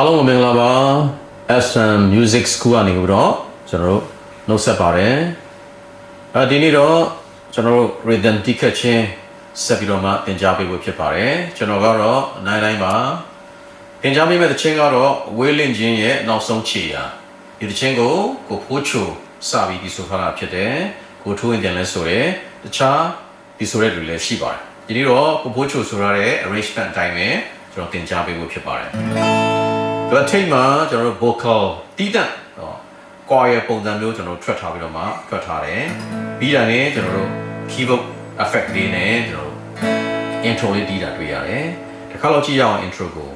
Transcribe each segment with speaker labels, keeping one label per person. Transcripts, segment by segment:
Speaker 1: အားလုံးမင်္ဂလာပါ SM Music School ကနေပြီးတော့ကျွန်တော်တို့နှုတ်ဆက်ပါတယ်အဲဒီနေ့တော့ကျွန်တော်တို့ rhythm တိခတ်ချင်းဆက်ပြီးတော့မှသင်ကြားပေးဖို့ဖြစ်ပါတယ်ကျွန်တော်ကတော့နိုင်တိုင်းပါသင်ကြားပေးမယ့်သချင်းကတော့ဝေးလင့်ချင်းရဲ့နောက်ဆုံးခြေရာဒီသချင်းကိုကိုဖိုးချိုစပြီးဒီဆိုထားတာဖြစ်တယ်ကိုထိုးရင်တင်လဲဆိုရဲတခြားဒီဆိုတဲ့လူလည်းရှိပါတယ်ဒီနေ့တော့ကိုဖိုးချိုဆိုရတဲ့ arrangement အတိုင်းပဲကျွန်တော်သင်ကြားပေးဖို့ဖြစ်ပါတယ် သူကထိတ်မှာကျွန်တော်တို့ vocal တီးတန့်ဟော choir ပုံစံမျိုးကျွန်တော်တို့ထွက်ထားပြီးတော့မှထွက်ထားတယ်ပြီးတာနဲ့ကျွန်တော်တို့ keyboard effect လေးနဲ့ကျွန်တော်တို့ intro လေးတီးတာတွေ့ရတယ်တစ်ခါတော့ကြည့်ရအောင် intro ကို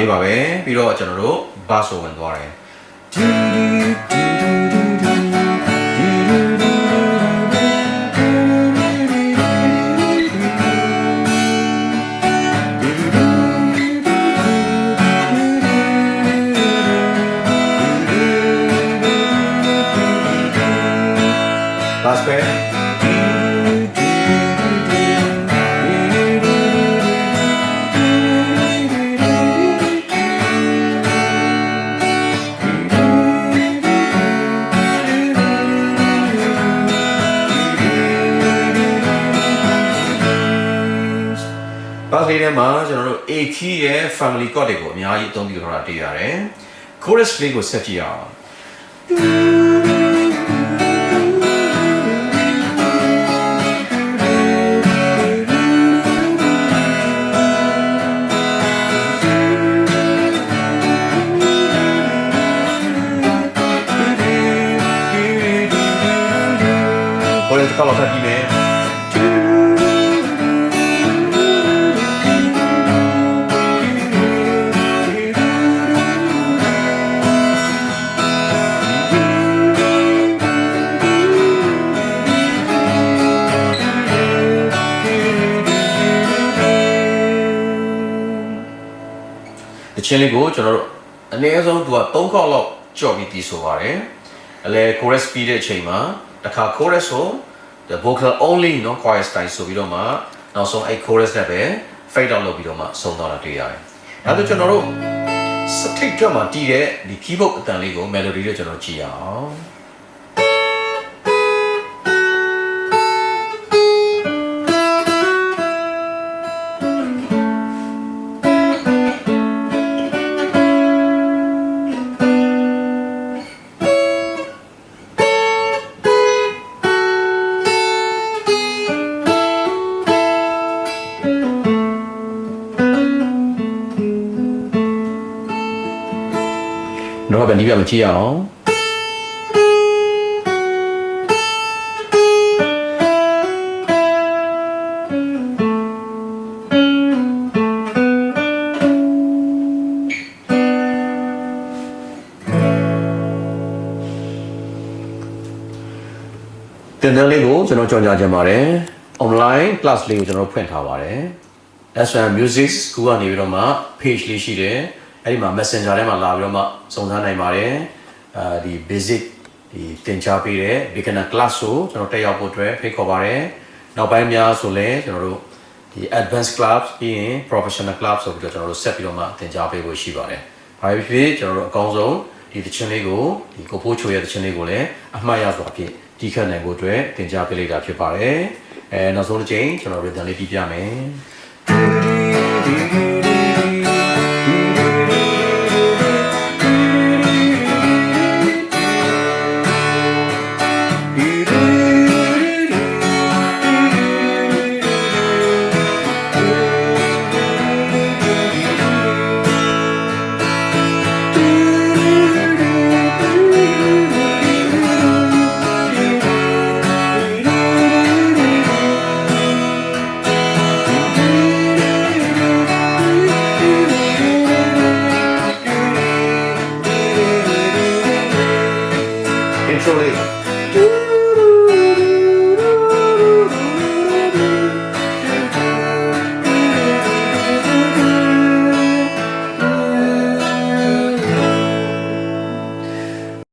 Speaker 1: လေးပါပဲပြီးတော့ကျွန်တော်တို့ bass ကိုဝင်သွားတယ် ဘာလေးထဲမှာကျွန်တော်တို့ A key ရဲ့ family chord တွေကိုအများကြီးအသုံးပြုထားတာတွေ့ရတယ်။ chorus လေးကိုဆက်ကြည့်အောင် chorus တစ်ခါလောက်ထပ်ပြီးမယ် ချင်းလေးကိုကျွန်တော်တို့အနည်းဆုံးသူက3ခေါက်လောက်ကြော်ပြီးတီးဆိုပါတယ်အလဲ chorus ပြီးတဲ့အချိန်မှာတစ်ခါ chorus ကို the vocal only နော် chorus တိုင်းဆိုပြီးတော့မှနောက်ဆုံးအဲ့ chorus နဲ့ပဲ fade out လုပ်ပြီးတော့မှဆုံးသွားတာတွေ့ရတယ်။နောက်တော့ကျွန်တော်တို့စတိတ်ထွက်မှာတီးတဲ့ဒီ keyboard အတန်လေးကို melody နဲ့ကျွန်တော်ကြည့်ရအောင်။ န်ဒီပြမကြည့်ရအောင်တင်တဲ့လေးကိုကျွန်တော်ကြော်ညာချင်ပါတယ် online class လေးကိုကျွန်တော်ဖွင့်ထားပါတယ် SM Music School ကနေပြီးတော့မှ page လေးရှိတယ် အဲ့ဒီမှာ Messenger ထဲမှာလာပြီးတော့မှစုံစမ်းနိုင်ပါတယ်အဲဒီ basic ဒီသင်ကြားပေးတဲ့ beginner class ကိုကျွန်တော်တက်ရောက်ဖို့အတွက်ဖိတ်ခေါ်ပါတယ်နောက်ပိုင်းများဆိုလည်းကျွန်တော်တို့ဒီ advanced class ပြီးရင် professional class ဆိုပြီးတော့ကျွန်တော်တို့ဆက်ပြီးတော့မှသင်ကြားပေးဖို့ရှိပါတယ်ဘာဖြစ်ဖြစ်ကျွန်တော်တို့အကောင်းဆုံးဒီသချင်းလေးကိုဒီကိုဖိုးချိုရဲ့သချင်းလေးကိုလည်းအမှားရစွာအဖြစ်တီးခတ်နိုင်ဖို့အတွက်သင်ကြားပေးလိုက်တာဖြစ်ပါတယ်အဲနောက်ဆုံးတစ်ချိန်ကျွန်တော် rhythm လေးပြီးပြမယ် Italy.